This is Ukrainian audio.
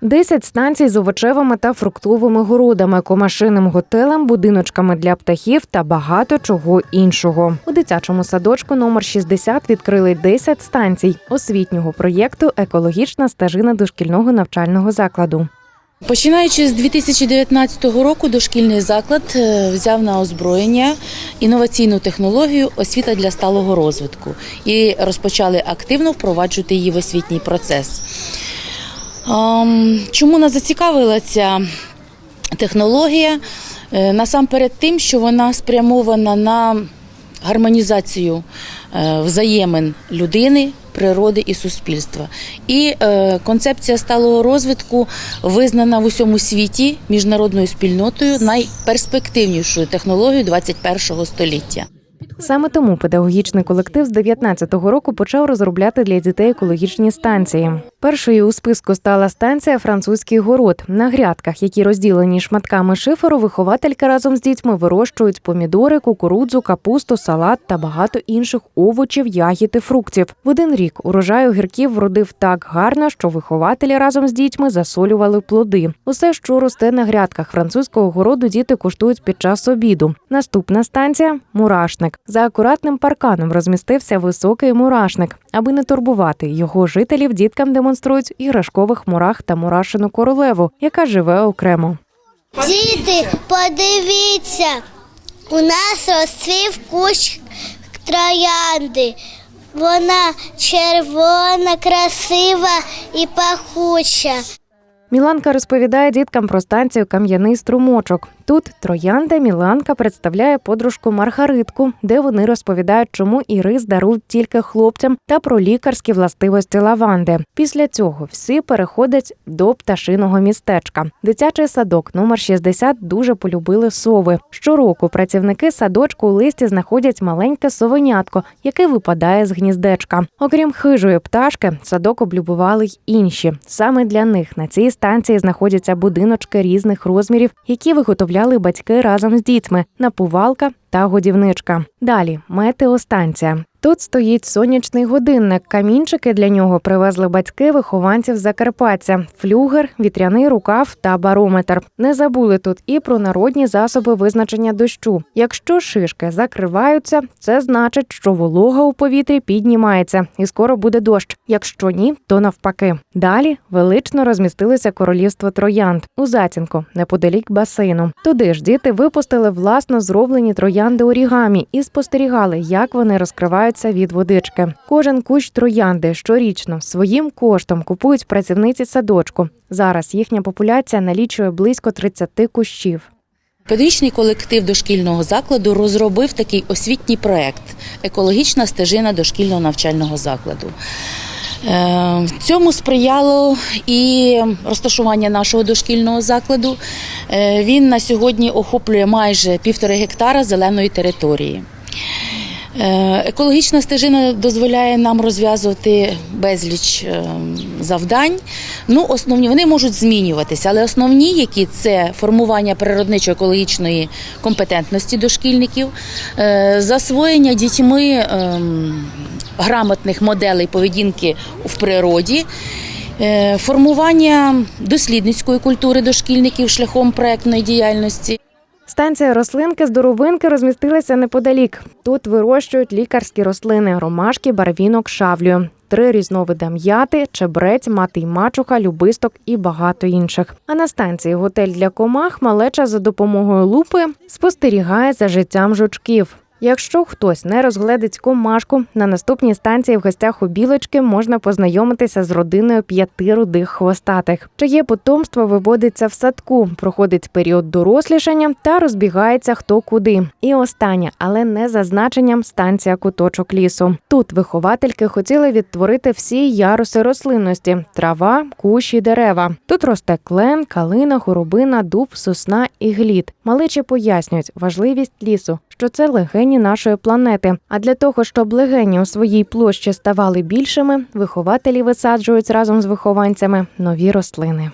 Десять станцій з овочевими та фруктовими городами, комашиним готелем, будиночками для птахів та багато чого іншого. У дитячому садочку номер 60 відкрили 10 станцій освітнього проєкту Екологічна стежина дошкільного навчального закладу. Починаючи з 2019 року, дошкільний заклад е, взяв на озброєння інноваційну технологію освіта для сталого розвитку і розпочали активно впроваджувати її в освітній процес. Ем, Чому нас зацікавила ця технологія? Е, Насамперед тим, що вона спрямована на гармонізацію е, взаємин людини, природи і суспільства. І е, концепція сталого розвитку визнана в усьому світі міжнародною спільнотою найперспективнішою технологією 21 століття. Саме тому педагогічний колектив з 19-го року почав розробляти для дітей екологічні станції. Першою у списку стала станція Французький город. На грядках, які розділені шматками шиферу, виховательки разом з дітьми вирощують помідори, кукурудзу, капусту, салат та багато інших овочів, ягід і фруктів. В один рік урожай огірків вродив так гарно, що вихователі разом з дітьми засолювали плоди. Усе, що росте на грядках французького городу, діти куштують під час обіду. Наступна станція мурашник. За акуратним парканом розмістився високий мурашник. Аби не турбувати його жителів, діткам демонструють іграшкових мурах та мурашину королеву, яка живе окремо. Діти, подивіться, у нас розцвів кущ троянди. Вона червона, красива і пахуча. Міланка розповідає діткам про станцію Кам'яний струмочок. Тут троянда Міланка представляє подружку Маргаритку, де вони розповідають, чому ірис дарують тільки хлопцям та про лікарські властивості лаванди. Після цього всі переходять до пташиного містечка. Дитячий садок номер 60 дуже полюбили сови. Щороку працівники садочку у листі знаходять маленьке совенятко, яке випадає з гніздечка. Окрім хижої пташки, садок облюбували й інші. Саме для них на цій станції знаходяться будиночки різних розмірів, які виготовляли батьки разом з дітьми, напувалка та годівничка. Далі метеостанція. Тут стоїть сонячний годинник. Камінчики для нього привезли батьки вихованців Закарпаття, флюгер, вітряний рукав та барометр. Не забули тут і про народні засоби визначення дощу. Якщо шишки закриваються, це значить, що волога у повітрі піднімається і скоро буде дощ. Якщо ні, то навпаки. Далі велично розмістилося королівство троянд у затінку, неподалік басейну. Туди ж діти випустили власно зроблені троянди орігамі і спостерігали, як вони розкриваються від водички. Кожен кущ троянди щорічно своїм коштом купують працівниці садочку. Зараз їхня популяція налічує близько 30 кущів. Педагогічний колектив дошкільного закладу розробив такий освітній проект Екологічна стежина дошкільного навчального закладу. Е, Цьому сприяло і розташування нашого дошкільного закладу. Е, Він на сьогодні охоплює майже півтори гектара зеленої території. Е, Екологічна стежина дозволяє нам розв'язувати безліч завдань. Ну, основні вони можуть змінюватися, але основні, які це формування природничо-екологічної компетентності дошкільників, засвоєння дітьми ем, грамотних моделей поведінки в природі. е, Формування дослідницької культури дошкільників шляхом проектної діяльності. Станція рослинки здоровинки розмістилася неподалік. Тут вирощують лікарські рослини, ромашки, барвінок, шавлю. Три різновиди м'яти, чебрець, мати й мачуха, любисток і багато інших. А на станції готель для комах малеча за допомогою лупи спостерігає за життям жучків. Якщо хтось не розгледить комашку, на наступній станції в гостях у білочки можна познайомитися з родиною п'яти рудих хвостатих, чиє потомство виводиться в садку, проходить період дорослішання та розбігається хто куди. І остання, але не за значенням станція куточок лісу. Тут виховательки хотіли відтворити всі яруси рослинності: трава, кущі, дерева. Тут росте клен, калина, горобина, дуб, сосна і глід. Маличі пояснюють важливість лісу, що це легені нашої планети. А для того, щоб легені у своїй площі ставали більшими, вихователі висаджують разом з вихованцями нові рослини.